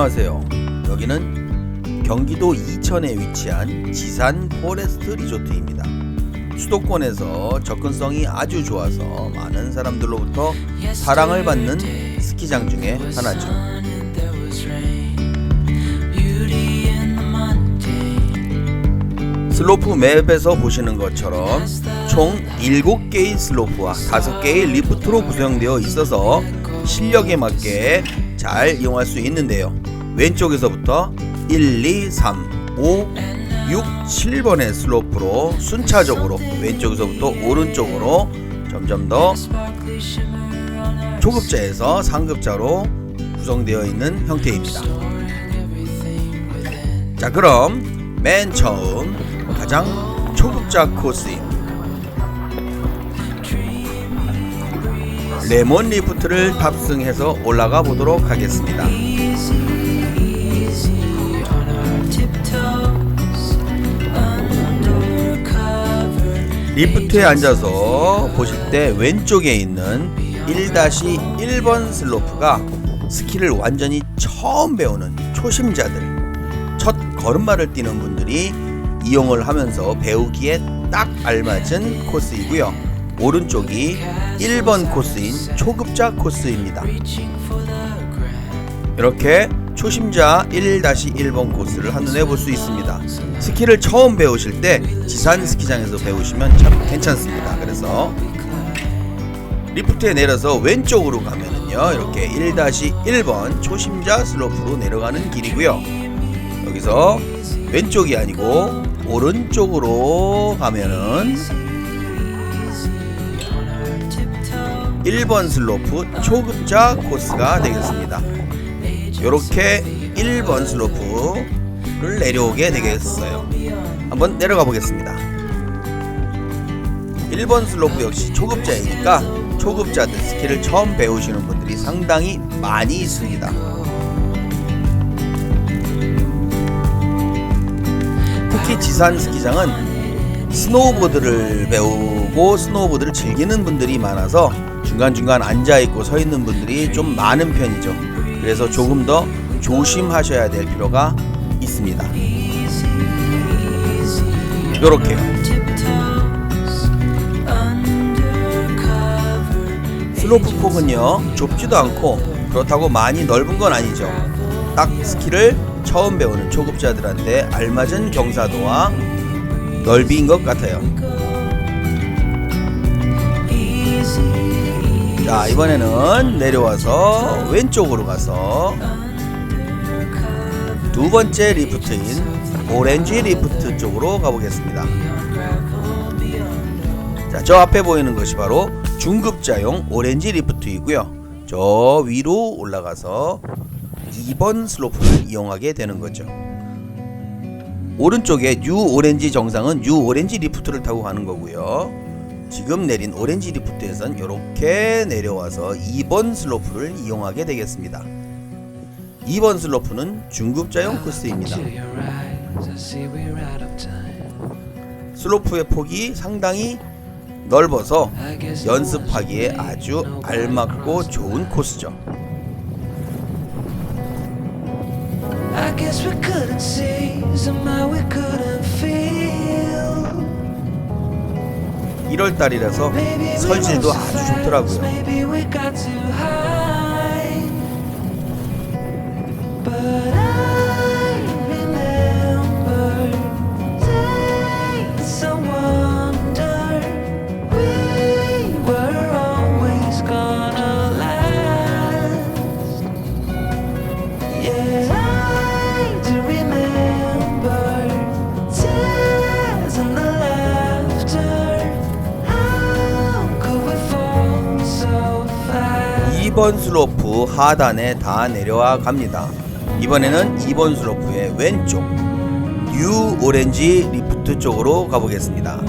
안녕하세요. 여기는 경기도 이천에 위치한 지산 포레스트 리조트입니다. 수도권에서 접근성이 아주 좋아서 많은 사람들로부터 사랑을 받는 스키장 중에 하나죠. 슬로프 맵에서 보시는 것처럼 총 7개의 슬로프와 5개의 리프트로 구성되어 있어서 실력에 맞게 잘 이용할 수 있는데요. 왼쪽에서부터 1, 2, 3, 5, 6, 7번의 슬로프로 순차적으로 왼쪽에서부터 오른쪽으로 점점 더 초급자에서 상급자로 구성되어 있는 형태입니다. 자, 그럼 맨 처음 가장 초급자 코스인 레몬 리프트를 탑승해서 올라가 보도록 하겠습니다. 리프트에 앉아서 보실 때 왼쪽에 있는 1-1번 슬로프가 스키를 완전히 처음 배우는 초심자들, 첫 걸음마를 뛰는 분들이 이용을 하면서 배우기에 딱 알맞은 코스이고요. 오른쪽이 1번 코스인 초급자 코스입니다. 이렇게 초심자 1-1번 코스를 한눈에 볼 수 있습니다. 스키를 처음 배우실 때 지산 스키장에서 배우시면 참 괜찮습니다. 그래서 리프트에 내려서 왼쪽으로 가면은요 이렇게 1-1번 초심자 슬로프로 내려가는 길이고요. 여기서 왼쪽이 아니고 오른쪽으로 가면은 1번 슬로프 초급자 코스가 되겠습니다. 이렇게 1번 슬로프를 내려오게 되겠어요. 한번 내려가 보겠습니다. 1번 슬로프 역시 초급자이니까 초급자들 스키를 처음 배우시는 분들이 상당히 많이 있습니다. 특히 지산 스키장은 스노우보드를 배우고 스노우보드를 즐기는 분들이 많아서 중간중간 앉아있고 서 있는 분들이 좀 많은 편이죠. 그래서 조금 더 조심하셔야 될 필요가 있습니다. 요렇게요. 슬로프 폭은요 좁지도 않고 그렇다고 많이 넓은 건 아니죠. 딱 스키를 처음 배우는 초급자들한테 알맞은 경사도와 넓이인 것 같아요. 자 이번에는 내려와서 왼쪽으로 가서 두 번째 리프트인 오렌지 리프트 쪽으로 가보겠습니다. 자, 저 앞에 보이는 것이 바로 중급자용 오렌지 리프트이고요. 저 위로 올라가서 2번 슬로프를 이용하게 되는 거죠. 오른쪽에 뉴 오렌지 정상은 뉴 오렌지 리프트를 타고 가는 거고요. 지금 내린 오렌지 리프트에선 이렇게 내려와서 2번 슬로프를 이용하게 되겠습니다. 2번 슬로프는 중급자용 코스입니다. 슬로프의 폭이 상당히 넓어서 연습하기에 아주 알맞고 좋은 코스죠. I guess we couldn't see, somehow we couldn't 1월 달이라서 Maybe we 설질도 were so 아주 좋더라고요. 1번 슬로프 하단에 다 내려와 갑니다. 이번에는 2번 슬로프의 왼쪽 뉴 오렌지 리프트 쪽으로 가보겠습니다.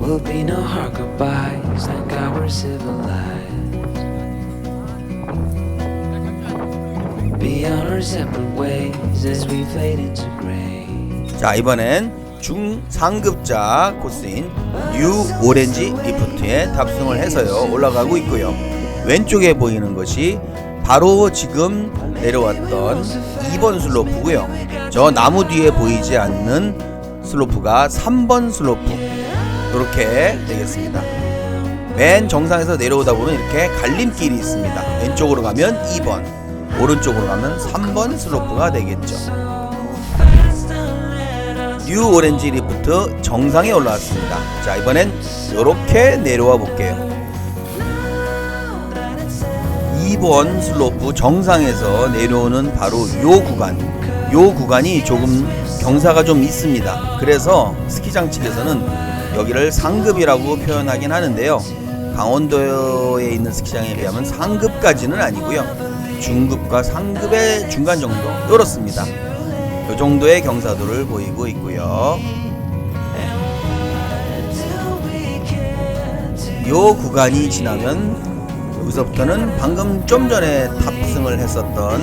Will be no hard goodbyes. Thank God we're civilized. Beyond our separate ways as we fade into gray. 자 이번엔 중상급자 코스인 뉴 오렌지 리프트에 탑승을 해서요 올라가고 있고요. 왼쪽에 보이는 것이 바로 지금 내려왔던 2번 슬로프고요. 저 나무 뒤에 보이지 않는 슬로프가 3번 슬로프 이렇게 되겠습니다. 맨 정상에서 내려오다 보면 이렇게 갈림길이 있습니다. 왼쪽으로 가면 2번, 오른쪽으로 가면 3번 슬로프가 되겠죠. 뉴 오렌지 리프트 정상에 올라왔습니다. 자, 이번엔 이렇게 내려와 볼게요. 2번 슬로프 정상에서 내려오는 바로 요 구간, 요 구간이 조금 경사가 좀 있습니다. 그래서 스키장 측에서는 여기를 상급이라고 표현하긴 하는데요. 강원도에 있는 스키장에 비하면 상급까지는 아니고요. 중급과 상급의 중간 정도 이렇습니다. 이 정도의 경사도를 보이고 있고요. 요 구간이 지나면 여기서부터는 방금 좀 전에 탑승을 했었던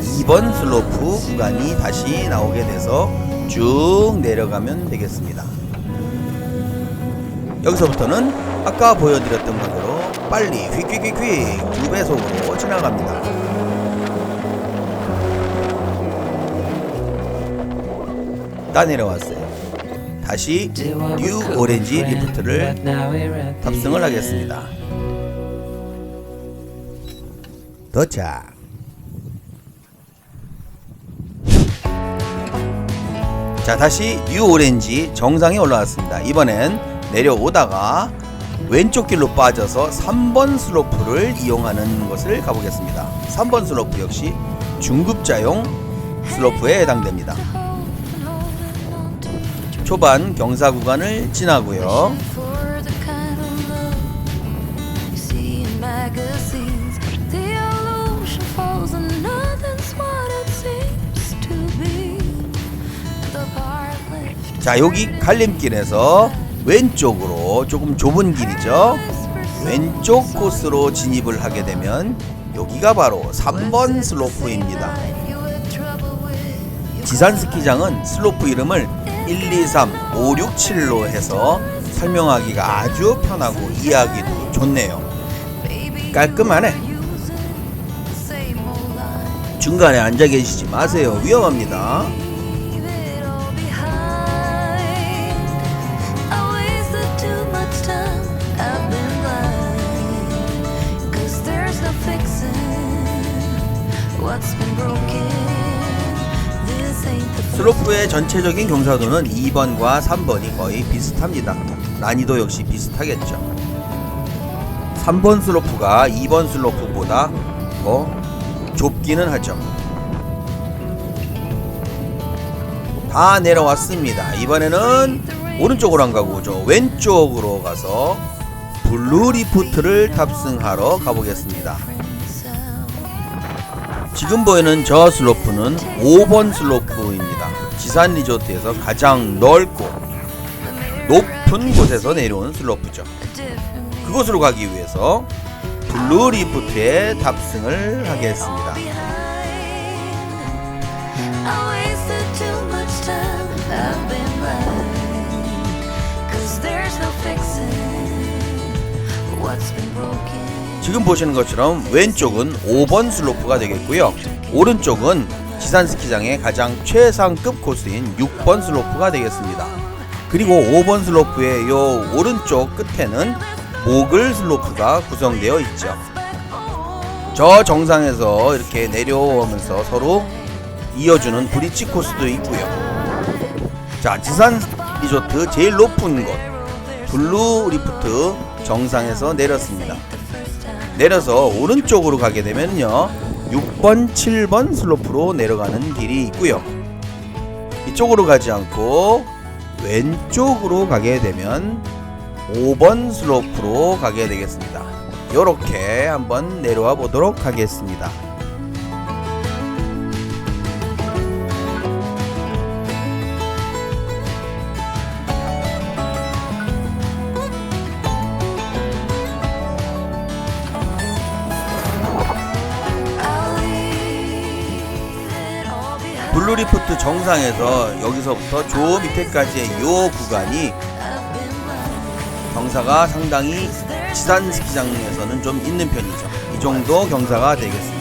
2번 슬로프 구간이 다시 나오게 돼서 쭉 내려가면 되겠습니다. 여기서부터는 아까 보여드렸던 것대로 빨리 휙휙휙휙 두 배속으로 지나갑니다. 다 내려왔어요. 다시 뉴 오렌지 리프트를 탑승을 하겠습니다. 도착. 자, 다시 뉴 오렌지 정상에 올라왔습니다. 이번엔 내려오다가 왼쪽 길로 빠져서 3번 슬로프를 이용하는 것을 가보겠습니다. 3번 슬로프 역시 중급자용 슬로프에 해당됩니다. 초반 경사 구간을 지나고요. 자, 여기 갈림길에서 왼쪽으로 조금 좁은 길이죠. 왼쪽 코스로 진입을 하게 되면 여기가 바로 3번 슬로프입니다. 지산 스키장은 슬로프 이름을 1, 2, 3, 5, 6, 7로 해서 설명하기가 아주 편하고 이해하기도 좋네요. 깔끔하네. 중간에 앉아 계시지 마세요. 위험합니다. 슬로프의 전체적인 경사도는 2번과 3번이 거의 비슷합니다. 난이도 역시 비슷하겠죠. 3번 슬로프가 2번 슬로프보다 더 좁기는 하죠. 다 내려왔습니다. 이번에는 오른쪽으로 안 가고 저 왼쪽으로 가서 블루 리프트를 탑승하러 가보겠습니다. 지금 보이는 저 슬로프는 5번 슬로프입니다. 지산 리조트에서 가장 넓고 높은 곳에서 내려오는 슬로프죠. 그곳으로 가기 위해서 블루 리프트에 탑승을 하겠습니다. 지금 보시는 것처럼 왼쪽은 5번 슬로프가 되겠고요. 오른쪽은 지산 스키장의 가장 최상급 코스인 6번 슬로프가 되겠습니다. 그리고 5번 슬로프의 요 오른쪽 끝에는 모글 슬로프가 구성되어 있죠. 저 정상에서 이렇게 내려오면서 서로 이어주는 브릿지 코스도 있고요. 자, 지산 리조트 제일 높은 곳 블루 리프트 정상에서 내렸습니다. 내려서 오른쪽으로 가게 되면요. 6번, 7번 슬로프로 내려가는 길이 있고요. 이쪽으로 가지 않고 왼쪽으로 가게 되면 5번 슬로프로 가게 되겠습니다. 이렇게 한번 내려와 보도록 하겠습니다. 정상에서 여기서부터 저 밑에까지의 요 구간이 경사가 상당히 지산 스키장에서는 좀 있는 편이죠. 이 정도 경사가 되겠습니다.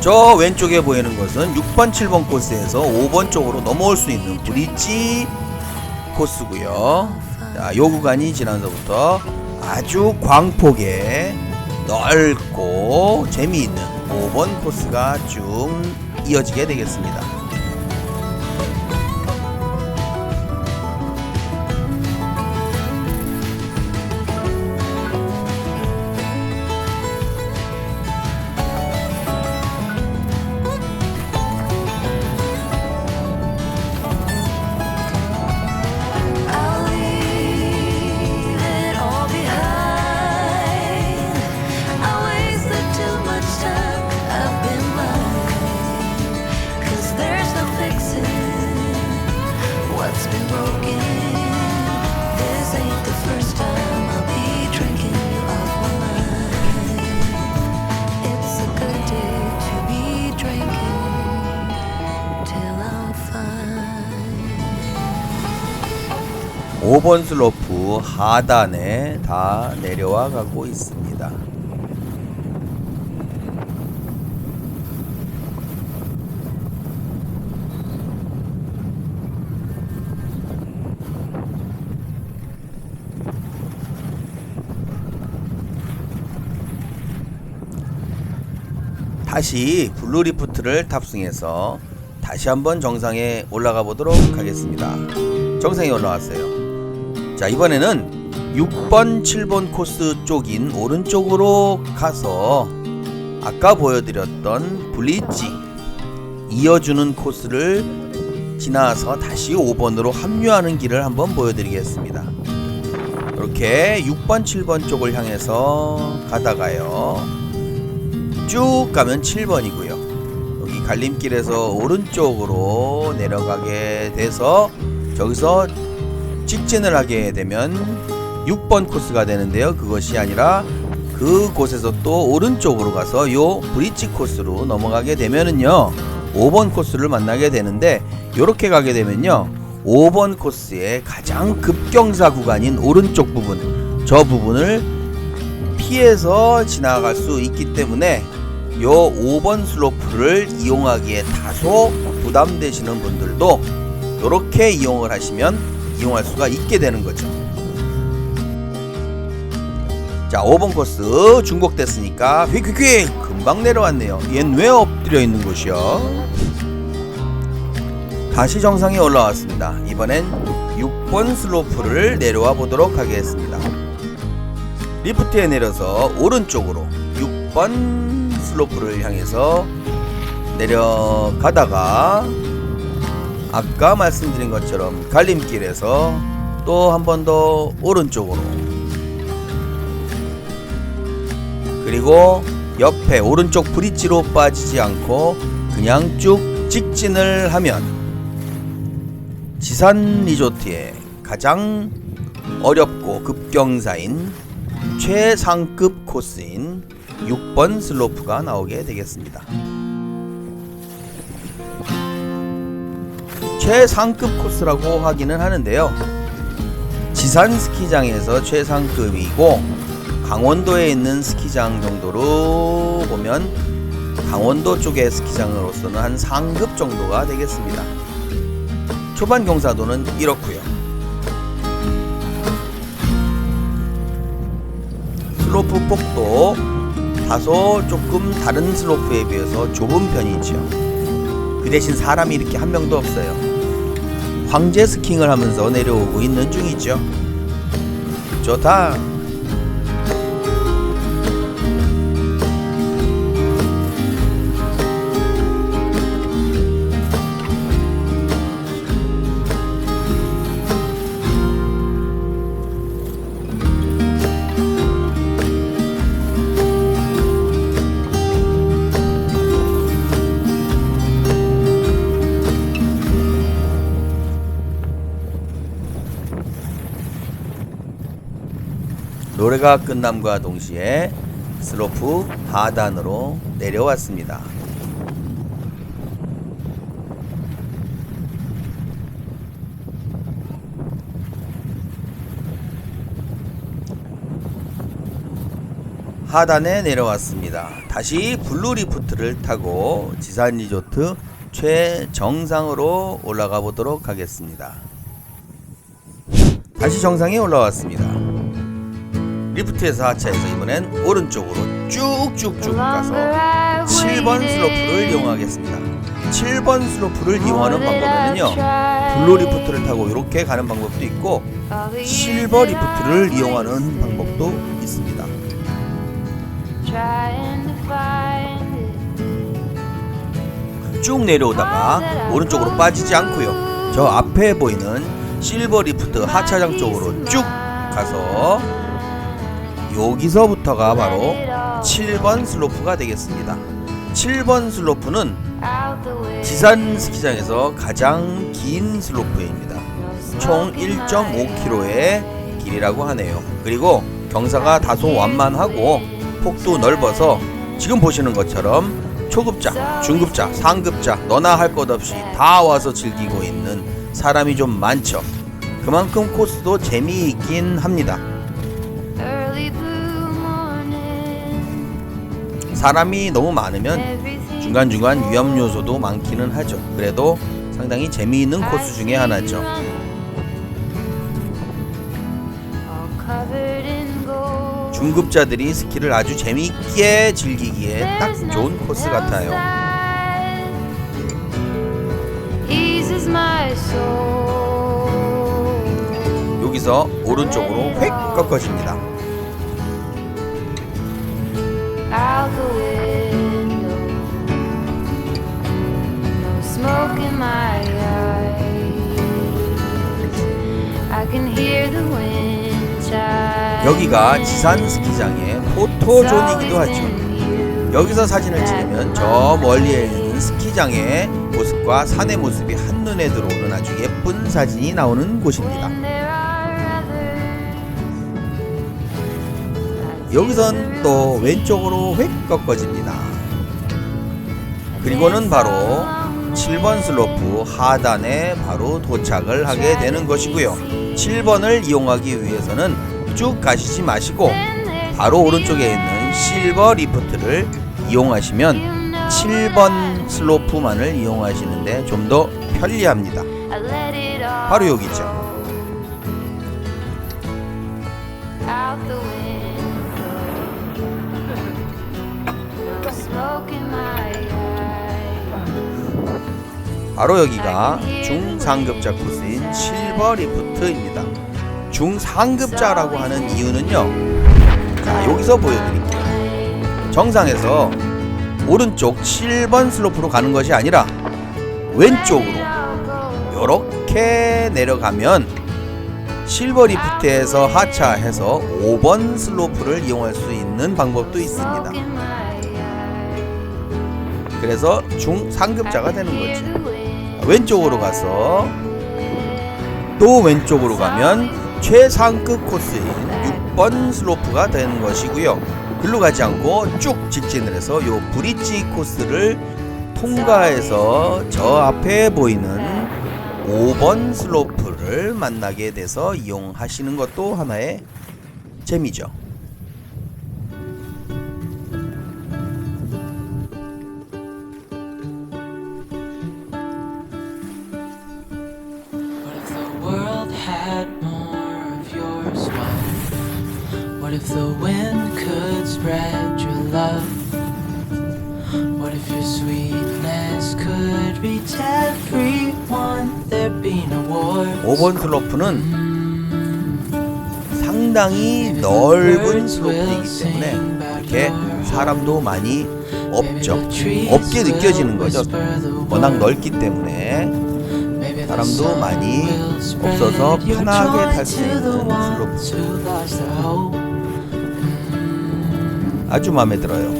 저 왼쪽에 보이는 것은 6번, 7번 코스에서 5번 쪽으로 넘어올 수 있는 브릿지 코스고요. 자, 요 구간이 지나서부터 아주 광폭에 넓고 재미있는 5번 코스가 쭉 이어지게 되겠습니다. 5번 슬로프 하단에 다 내려와 가고 있습니다. 다시 블루리프트를 탑승해서 다시 한번 정상에 올라가 보도록 하겠습니다. 정상에 올라왔어요. 자, 이번에는 6번, 7번 코스 쪽인 오른쪽으로 가서 아까 보여드렸던 블리지 이어주는 코스를 지나서 다시 5번으로 합류하는 길을 한번 보여드리겠습니다. 이렇게 6번, 7번 쪽을 향해서 가다가요. 쭉 가면 7번이고요. 여기 갈림길에서 오른쪽으로 내려가게 돼서 저기서 직진을 하게 되면 6번 코스가 되는데요. 그것이 아니라 그곳에서 또 오른쪽으로 가서 요 브릿지 코스로 넘어가게 되면은요. 5번 코스를 만나게 되는데 요렇게 가게 되면요. 5번 코스의 가장 급경사 구간인 오른쪽 부분 저 부분을 피해서 지나갈 수 있기 때문에 요 5번 슬로프를 이용하기에 다소 부담되시는 분들도 이렇게 이용을 하시면 이용할 수가 있게 되는 거죠. 자, 5번 코스 중복됐으니까 휙휙휙 금방 내려왔네요. 얜 왜 엎드려 있는 곳이요? 다시 정상에 올라왔습니다. 이번엔 6번 슬로프를 내려와 보도록 하겠습니다. 리프트에 내려서 오른쪽으로 6번 슬로프를 향해서 내려가다가 아까 말씀드린 것처럼 갈림길에서 또 한 번 더 오른쪽으로 그리고 옆에 오른쪽 브릿지로 빠지지 않고 그냥 쭉 직진을 하면 지산 리조트의 가장 어렵고 급경사인 최상급 코스인 6번 슬로프가 나오게 되겠습니다. 최상급 코스라고 하기는 하는데요. 지산 스키장에서 최상급이고 강원도에 있는 스키장 정도로 보면 강원도 쪽의 스키장으로서는 한 상급 정도가 되겠습니다. 초반 경사도는 이렇고요. 슬로프 폭도 다소 조금 다른 슬로프에 비해서 좁은 편이지요. 그 대신 사람이 이렇게 한 명도 없어요. 황제 스킹을 하면서 내려오고 있는 중이죠. 좋다. 노래가 끝남과 동시에 슬로프 하단으로 내려왔습니다. 하단에 내려왔습니다. 다시 블루 리프트를 타고 지산 리조트 최정상으로 올라가 보도록 하겠습니다. 다시 정상에 올라왔습니다. 리프트에서 하차해서 이번엔 오른쪽으로 쭉쭉쭉 가서 7번 슬로프를 이용하겠습니다. 7번 슬로프를 이용하는 방법에는요. 블루 리프트를 타고 이렇게 가는 방법도 있고 실버 리프트를 이용하는 방법도 있습니다. 쭉 내려오다가 오른쪽으로 빠지지 않고요. 저 앞에 보이는 실버 리프트 하차장 쪽으로 쭉 가서 여기서부터가 바로 7번 슬로프가 되겠습니다. 7번 슬로프는 지산 스키장에서 가장 긴 슬로프입니다. 총 1.5km의 길이라고 하네요. 그리고 경사가 다소 완만하고 폭도 넓어서 지금 보시는 것처럼 초급자, 중급자, 상급자 너나 할 것 없이 다 와서 즐기고 있는 사람이 좀 많죠. 그만큼 코스도 재미있긴 합니다. 사람이 너무 많으면 중간중간 위험 요소도 많기는 하죠. 그래도 상당히 재미있는 코스 중에 하나죠. 중급자들이 스키를 아주 재미있게 즐기기에 딱 좋은 코스 같아요. 여기서 오른쪽으로 획 꺾어집니다. 여기가 지산 스키장의 포토존이기도 하죠. 여기서 사진을 찍으면 저 멀리에 있는 스키장의 모습과 산의 모습이 한눈에 들어오는 아주 예쁜 사진이 나오는 곳입니다. 여기선 또 왼쪽으로 획 꺾어집니다. 그리고는 바로 7번 슬로프 하단에 바로 도착을 하게 되는 것이고요. 7번을 이용하기 위해서는 쭉 가시지 마시고 바로 오른쪽에 있는 실버 리프트를 이용하시면 7번 슬로프만을 이용하시는데 좀 더 편리합니다. 바로 여기 있죠. Out the window. No smoke in my eyes. 바로 여기가 중상급자 코스인 실버 리프트입니다. 중상급자라고 하는 이유는요. 자, 여기서 보여드릴게요. 정상에서 오른쪽 7번 슬로프로 가는 것이 아니라 왼쪽으로 이렇게 내려가면 실버 리프트에서 하차해서 5번 슬로프를 이용할 수 있는 방법도 있습니다. 그래서 중상급자가 되는 거죠. 왼쪽으로 가서 또 왼쪽으로 가면 최상급 코스인 6번 슬로프가 되는 것이고요. 글로 가지 않고 쭉 직진을 해서 요 브릿지 코스를 통과해서 저 앞에 보이는 5번 슬로프를 만나게 돼서 이용하시는 것도 하나의 재미죠. The wind could spread your love? What if your sweetness could reach everyone? There'd be no war. 5번 슬로프는 상당히 넓은 슬로프이기 때문에 이렇게 사람도 많이 없죠. 없게 느껴지는 거죠. 워낙 넓기 때문에 사람도 많이 없어서 편하게 탈 수 있는 슬로프. 아주 마음에 들어요.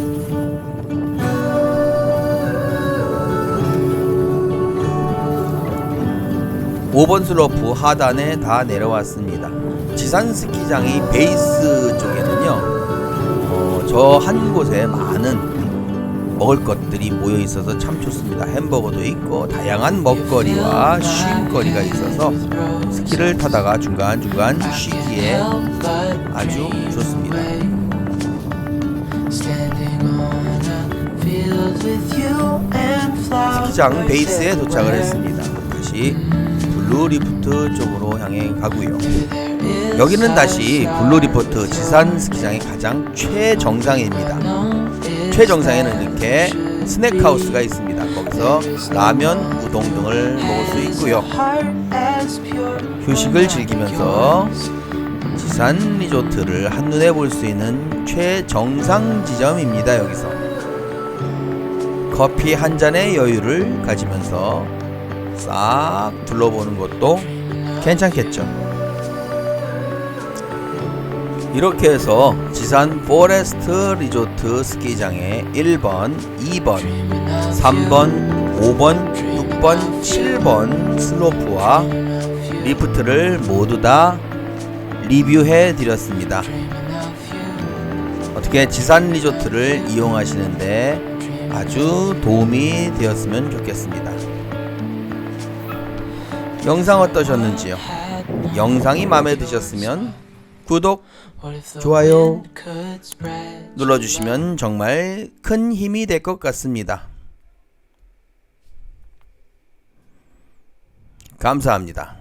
오번 슬로프 하단에 다 내려왔습니다. 지산 스키장이 베이스 쪽에는요. 어, 저 한 곳에 많은 먹을 것들이 모여 있어서 참 좋습니다. 햄버거도 있고 다양한 먹거리와 쉼거리가 있어서 스키를 타다가 중간 중간 쉬기에 아주 좋습니다. 스키장 베이스에 도착을 했습니다. 다시 블루리프트 쪽으로 향해 가고요. 여기는 다시 블루리포트 지산 스키장의 가장 최정상입니다. 최정상에는 이렇게 스낵하우스가 있습니다. 거기서 라면, 우동 등을 먹을 수 있고요. 휴식을 즐기면서 지산 리조트를 한눈에 볼 수 있는 최정상 지점입니다. 여기서 커피 한 잔의 여유를 가지면서 싹 둘러보는 것도 괜찮겠죠. 이렇게 해서 지산 포레스트 리조트 스키장의 1번, 2번, 3번, 5번, 6번, 7번 슬로프와 리프트를 모두 다 리뷰해 드렸습니다. 어떻게 지산 리조트를 이용하시는데 아주 도움이 되었으면 좋겠습니다. 영상 어떠셨는지요? 영상이 마음에 드셨으면 구독, 좋아요 눌러주시면 정말 큰 힘이 될 것 같습니다. 감사합니다.